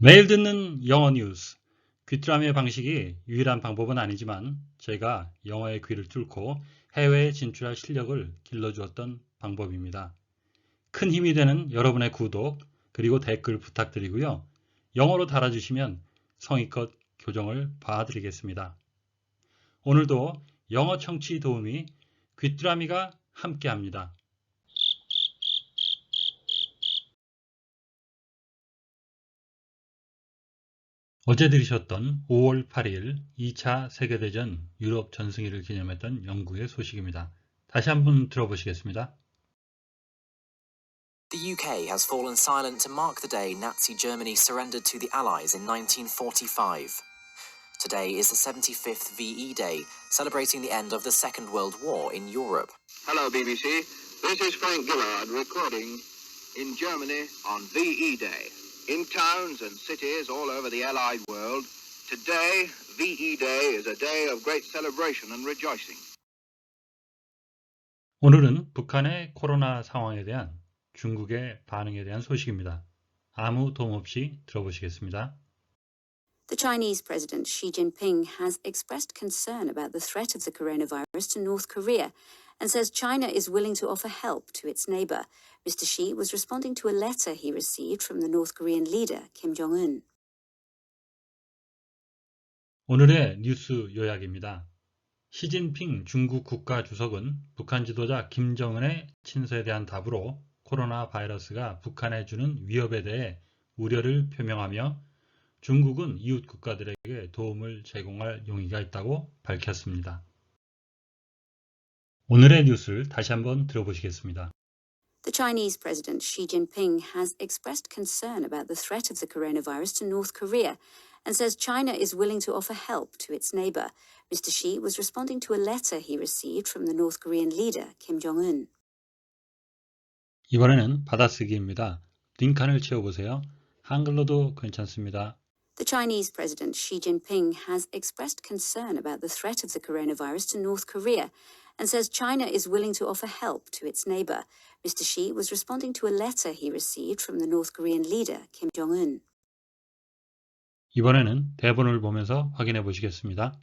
매일 듣는 영어 뉴스. 귀뚜라미의 방식이 유일한 방법은 아니지만 제가 영어의 귀를 뚫고 해외에 진출할 실력을 길러주었던 방법입니다. 큰 힘이 되는 여러분의 구독 그리고 댓글 부탁드리고요. 영어로 달아주시면 성의껏 교정을 봐드리겠습니다. 오늘도 영어 청취 도우미 귀뚜라미가 함께합니다. 어제 들으셨던 5월 8일 2차 세계대전 유럽 전승기를 기념했던 영국의 소식입니다. 다시 한번 들어보시겠습니다. The UK has fallen silent to mark the day Nazi Germany surrendered to the Allies in 1945. Today is the 75th VE Day, celebrating the end of the Second World War in Europe. Hello, BBC. This is Frank Gillard recording in Germany on VE Day. In towns and cities all over the Allied world, today, VE Day is a day of great celebration and rejoicing. 오늘은 북한의 코로나 상황에 대한 중국의 반응에 대한 소식입니다. 아무 도움 없이 들어보시겠습니다. The Chinese President Xi Jinping has expressed concern about the threat of the coronavirus to North Korea and says China is willing to offer help to its neighbor. Mr. Xi was responding to a letter he received from the North Korean leader, Kim Jong un. 오늘의 뉴스 요약입니다. 시진핑 중국 국가 주석은 북한 지도자 김정은의 친서에 대한 답으로 코로나 바이러스가 북한에 주는 위협에 대해 우려를 표명하며 중국은 이웃 국가들에게 도움을 제공할 용의가 있다고 밝혔습니다. 오늘의 뉴스를 다시 한번 들어보시겠습니다. The Chinese President Xi Jinping has expressed concern about the threat of the coronavirus to North Korea and says China is willing to offer help to its neighbor. Mr. Xi was responding to a letter he received from the North Korean leader, Kim Jong un. 이번에는 받아쓰기입니다. 링칸을 채워보세요. 한글로도 괜찮습니다. The Chinese President Xi Jinping has expressed concern about the threat of the coronavirus to North Korea and says China is willing to offer help to its neighbor. Mr. Xi was responding to a letter he received from the North Korean leader, Kim Jong un. 이번에는 대본을 보면서 확인해 보시겠습니다.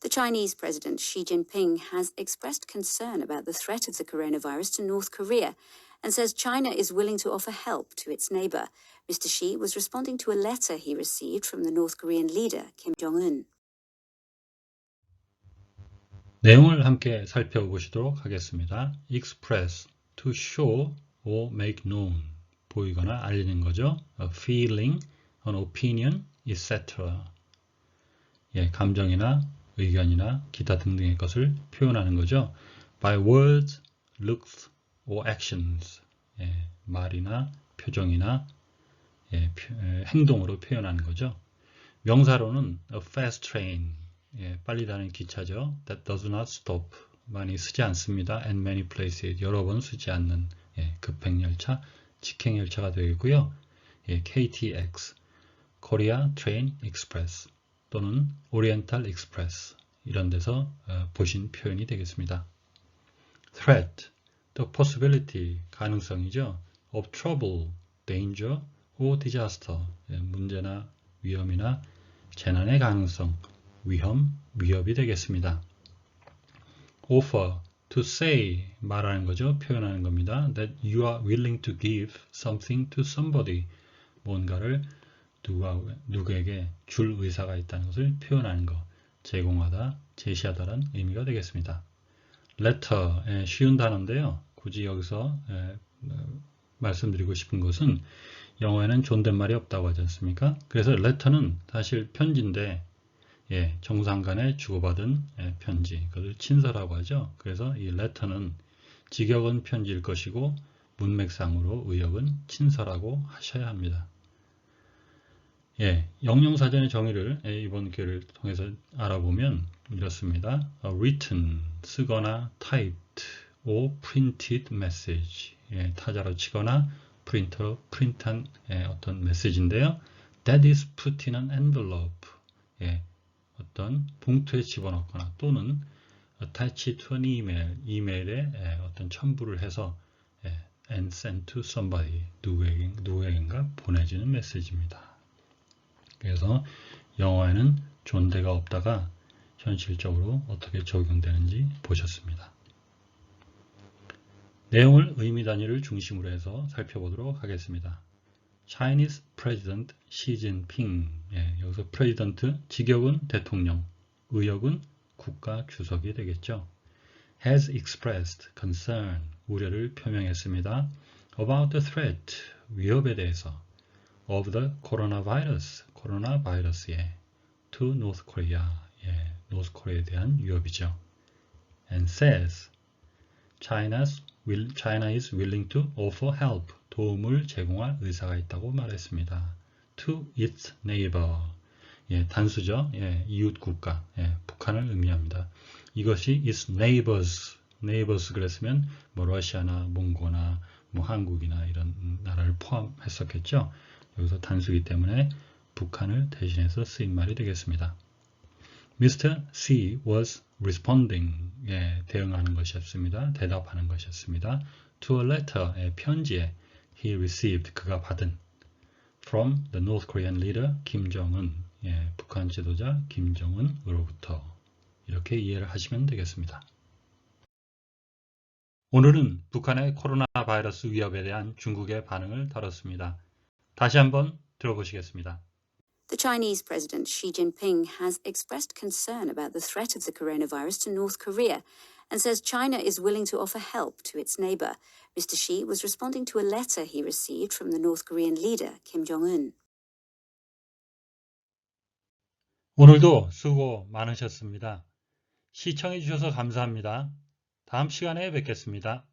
The Chinese President Xi Jinping has expressed concern about the threat of the coronavirus to North Korea and says China is willing to offer help to its neighbor. Mr. Xi was responding to a letter he received from the North Korean leader, Kim Jong un. 내용을 함께 살펴보시도록 하겠습니다. express, to show or make known, 보이거나 알리는 거죠. a feeling, an opinion, etc. 예, 감정이나 의견이나 기타 등등의 것을 표현하는 거죠. by words, looks or actions. 예, 말이나 표정이나 예, 행동으로 표현하는 거죠. 명사로는 a fast train, 예, 빨리 가는 기차죠. That does not stop. 많이 쓰지 않습니다. And many places. 여러 번 쓰지 않는 예, 급행열차, 직행열차가 되겠고요. 예, KTX, Korea Train Express 또는 Oriental Express 이런 데서 어, 보신 표현이 되겠습니다. Threat, the possibility, 가능성이죠. Of trouble, danger, or disaster, 예, 문제나 위험이나 재난의 가능성, 위험, 위협이 되겠습니다. offer, to say, 말하는 거죠. 표현하는 겁니다. that you are willing to give something to somebody, 뭔가를 누가, 누구에게 줄 의사가 있다는 것을 표현하는 것, 제공하다, 제시하다란 의미가 되겠습니다. letter, 예, 쉬운 단어인데요. 굳이 여기서 예, 어, 말씀드리고 싶은 것은 영어에는 존댓말이 없다고 하지 않습니까? 그래서 letter는 사실 편지인데 예, 정상 간에 주고받은 예, 편지, 그것을 친서라고 하죠. 그래서 이 letter는 직역은 편지일 것이고 문맥상으로 의역은 친서라고 하셔야 합니다. 예, 영영사전의 정의를 예, 이번 기회를 통해서 알아보면 이렇습니다. Written, 쓰거나 typed or printed message, 예, 타자로 치거나 프린터, 프린트한 예, 어떤 메시지인데요. That is put in an envelope, 예, 어떤 봉투에 집어넣거나 또는 attach to an email, 이메일에 예, 어떤 첨부를 해서 예, and send to somebody, 누구에게, 누구에겐가 보내지는 메시지입니다. 그래서 영어에는 존대가 없다가 현실적으로 어떻게 적용되는지 보셨습니다. 내용을 의미 단위를 중심으로 해서 살펴보도록 하겠습니다. Chinese President Xi Jinping. 예, 여기서 President 직역은 대통령, 의역은 국가 주석이 되겠죠. has expressed concern 우려를 표명했습니다. about the threat 위협에 대해서 of the coronavirus 코로나 바이러스에 to North Korea 예, 코리아에 대한 위협이죠. and says China's will, China is willing to offer help 도움을 제공할 의사가 있다고 말했습니다. to its neighbor 예, 단수죠. 예, 이웃 국가 예, 북한을 의미합니다. 이것이 its neighbors neighbors 그랬으면 뭐 러시아나 몽고나 뭐 한국이나 이런 나라를 포함했었겠죠. 여기서 단수기 때문에 북한을 대신해서 쓰인 말이 되겠습니다. Mr. C was responding, 예, 대응하는 것이었습니다. 대답하는 것이었습니다. To a letter, 예, 편지에 he received, 그가 받은 from the North Korean leader 김 정은, 예, 북한 지도자 김정은으로부터 이렇게 이해를 하시면 되겠습니다. 오늘은 북한의 코로나 바이러스 위협에 대한 중국의 반응을 다뤘습니다. 다시 한번 들어보시겠습니다. The Chinese President Xi Jinping has expressed concern about the threat of the coronavirus to North Korea and says China is willing to offer help to its neighbor. Mr. Xi was responding to a letter he received from the North Korean leader, Kim Jong un. 오늘도 수고 많으셨습니다. 시청해 주셔서 감사합니다. 다음 시간에 뵙겠습니다.